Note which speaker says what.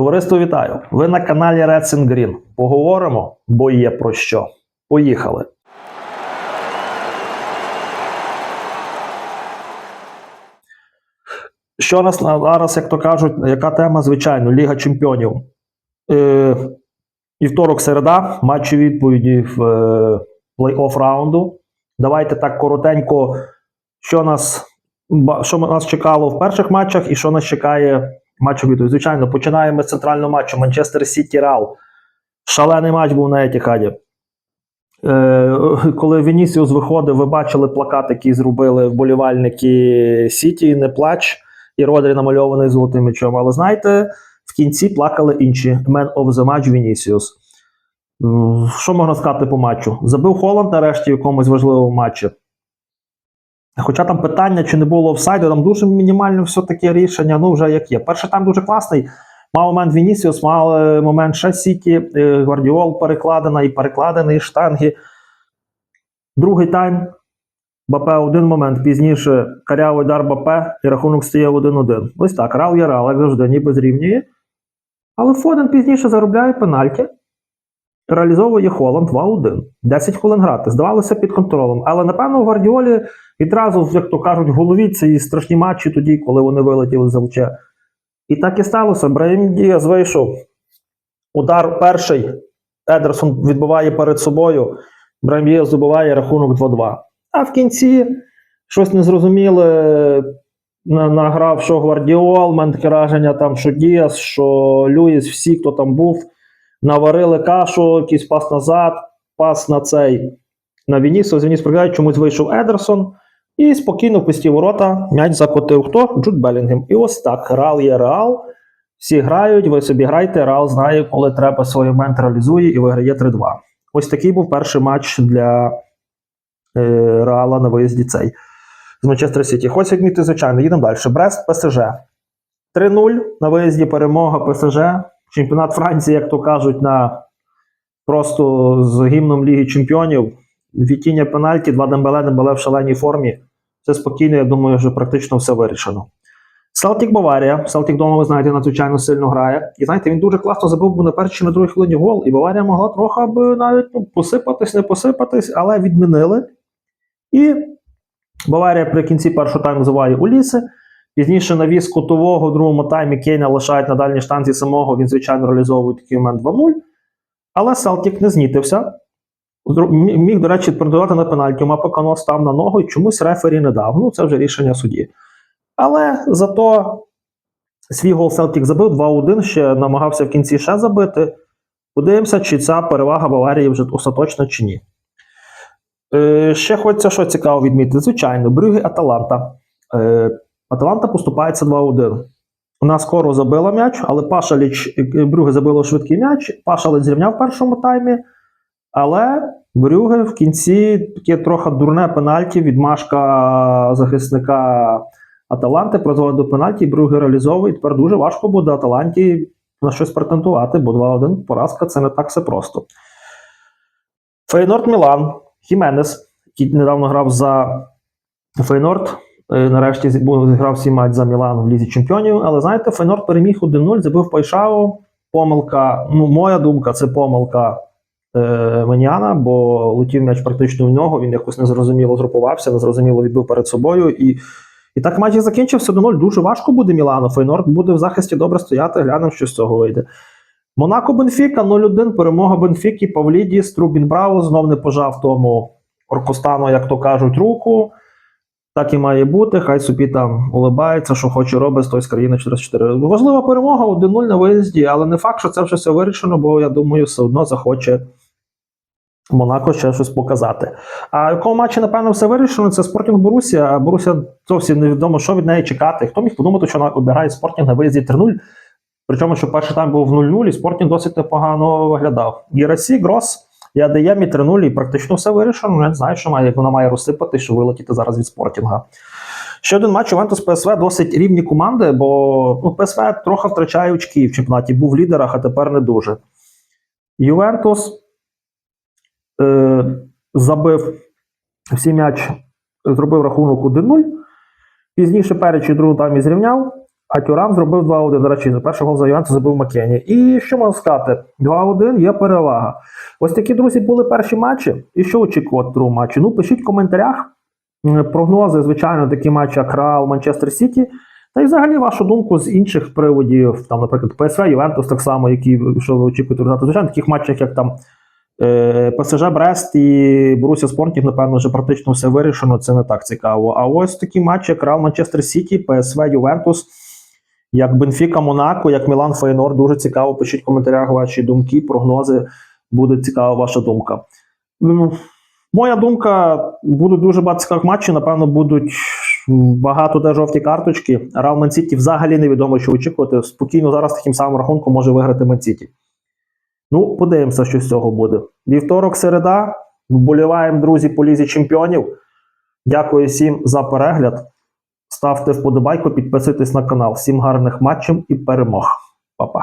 Speaker 1: Товариство вітаю! Ви на каналі Reds and Green. Поговоримо, бо є про що. Поїхали. Що нас зараз, як то кажуть, яка тема? Звичайно, Ліга Чемпіонів. Е, вівторок, середа, матчі відповіді в е, плей-офф раунду. Давайте так коротенько, що нас, що нас чекало в перших матчах і що нас чекає матч відповіді. Звичайно, починаємо з центрального матчу Манчестер Сіті Реал. Шалений матч був на Етіхаді. Е, коли Вінісіус виходив, ви бачили плакат, який зробили вболівальники Сіті, не плач, і Родрі намальований золотим мечом. Але знаєте, в кінці плакали інші. Man of the match Вінісіус. Що можна сказати по матчу? Забив Холланд нарешті в якомусь важливому матчі. Хоча там питання, чи не було офсайду, там дуже мінімальне все-таки рішення, ну вже як є. Перший тайм дуже класний. Мав момент Вінісіус, мав е, момент ще е, Гвардіол перекладена і перекладений, штанги. Другий тайм. Бапе один момент пізніше карявий удар Бапе, і рахунок стає 1-1. Ось так, Рал є Рал, як завжди, ніби зрівнює. Але Фоден пізніше заробляє пенальті. Реалізовує Холланд 2-1. 10 хвилин грати. Здавалося під контролем. Але напевно в Гвардіолі відразу, як то кажуть, в голові ці страшні матчі тоді, коли вони вилетіли з ЛЧ. І так і сталося. Брahim Діас вийшов. Удар перший. Едерсон відбиває перед собою. Брahim Діас забиває рахунок 2-2. А в кінці щось незрозуміле. на- Награв, що Гвардіол, таке враження, там, що Діас, що Люїс, всі, хто там був, наварили кашу, якийсь пас назад, пас на цей на Вінісу. З Вініс прогають, чомусь вийшов Едерсон. І спокійно в пусті ворота м'яч закотив хто? Джуд Белінгем. І ось так. Реал є реал. Всі грають, ви собі грайте. Реал знає, коли треба свій момент реалізує і виграє 3-2. Ось такий був перший матч для е, Реала на виїзді цей. З Манчестер Сіті. Хочу відмітити, звичайно, їдемо далі. Брест ПСЖ. 3-0 на виїзді перемога ПСЖ. Чемпіонат Франції, як то кажуть, на просто з гімном Ліги Чемпіонів. Вітіння пенальті, два Дембеле, Дембеле в шаленій формі. Все спокійно, я думаю, вже практично все вирішено. Селтік Баварія. Селтік вдома, ви знаєте, надзвичайно сильно грає. І знаєте, він дуже класно забив був на першій на другій хвилині гол, і Баварія могла трохи аби навіть ну, посипатись, не посипатись, але відмінили. І Баварія при кінці першого тайму забиває Уліси. Пізніше навіс кутового в другому таймі Кейна лишають на дальній штанці самого. Він, звичайно, реалізовує такий момент 2-0. Але Селтік не знітився. Міг, до речі, претендувати на пенальті, Мапокано став на ногу і чомусь рефері не дав. Ну, це вже рішення судді. Але зато свій гол Селтік забив 2-1, ще намагався в кінці ще забити. Подивимося, чи ця перевага Баварії вже остаточна чи ні. Е, ще хочеться що цікаво відмітити. Звичайно, Брюги Аталанта. Е, Аталанта поступається 2-1. Вона скоро забила м'яч, але Пашаліч е, Брюге забило швидкий м'яч. Пашаліч зрівняв в першому таймі. Але Брюге в кінці таке трохи дурне пенальті. Відмашка захисника Аталанти призводить до пенальті, Брюге реалізовує. Тепер дуже важко буде Аталанті на щось претендувати, бо 2-1 поразка це не так все просто. Фейнорд Мілан, Хіменес, який недавно грав за Фейнорд. Е, Нарешті зіграв свій матч за Мілан в Лізі Чемпіонів. Але знаєте, Фейнорд переміг 1-0, забив Пайшао. Помилка, ну, моя думка, це помилка е, Меняна, бо летів м'яч практично в нього. Він якось незрозуміло згрупувався, незрозуміло відбив перед собою. І, і так матч закінчився 1-0. Дуже важко буде Мілану. Фейнорд буде в захисті добре стояти. Глянемо, що з цього вийде. Монако Бенфіка 0-1. Перемога Бенфіки. Павлідіс, Трубін Браво знов не пожав тому Оркостану, як то кажуть, руку. Так і має бути. Хай собі там улибається, що хоче робить з тої з країни через 4. Важлива перемога 1-0 на виїзді, але не факт, що це вже все вирішено, бо я думаю, все одно захоче Монако ще щось показати. А в якому матчі, напевно, все вирішено, це Спортінг Борусія. А Борусія зовсім невідомо, що від неї чекати. Хто міг подумати, що вона обіграє Спортінг на виїзді 3-0. Причому, що перший тайм був в 0-0, і Спортінг досить непогано виглядав. Гірасі, Грос, я даєм і 3-0, і практично все вирішено. Я не знаю, що має, як вона має розсипати, що вилетіти зараз від Спортінга. Ще один матч Ювентус ПСВ досить рівні команди, бо ну, ПСВ трохи втрачає очки в чемпіонаті. Був в лідерах, а тепер не дуже. Ювентус е, забив всі м'яч, зробив рахунок 1-0. Пізніше перечі другу таймі зрівняв. А Тюрам зробив 2-1. До речі, перший гол за Ювентус забив Макені. І що можна сказати? 2-1 є перевага. Ось такі, друзі, були перші матчі. І що очікувати в другому матчі? Ну, пишіть в коментарях. Прогнози, звичайно, такі матчі, як Реал, Манчестер Сіті. Та й взагалі вашу думку з інших приводів, там, наприклад, ПСВ, Ювентус, так само, які що ви очікуєте результати. Звичайно, таких матчах, як там е, ПСЖ Брест і Боруся Спортів, напевно, вже практично все вирішено. Це не так цікаво. А ось такі матчі, як Реал Манчестер Сіті, ПСВ, Ювентус, як Бенфіка, Монако, як Мілан Фейнор. Дуже цікаво. Пишіть в коментарях ваші думки, прогнози. Буде цікава ваша думка. Моя думка, буде дуже багато цікавих матчів. Напевно, будуть багато де жовті карточки. Реал Мансіті взагалі невідомо, що очікувати. Спокійно зараз таким самим рахунком може виграти Ман Сіті. Ну, подивимося, що з цього буде. Вівторок, середа. Вболіваємо, друзі, по лізі чемпіонів. Дякую всім за перегляд. Ставте вподобайку, підписуйтесь на канал. Всім гарних матчів і перемог. Па-па.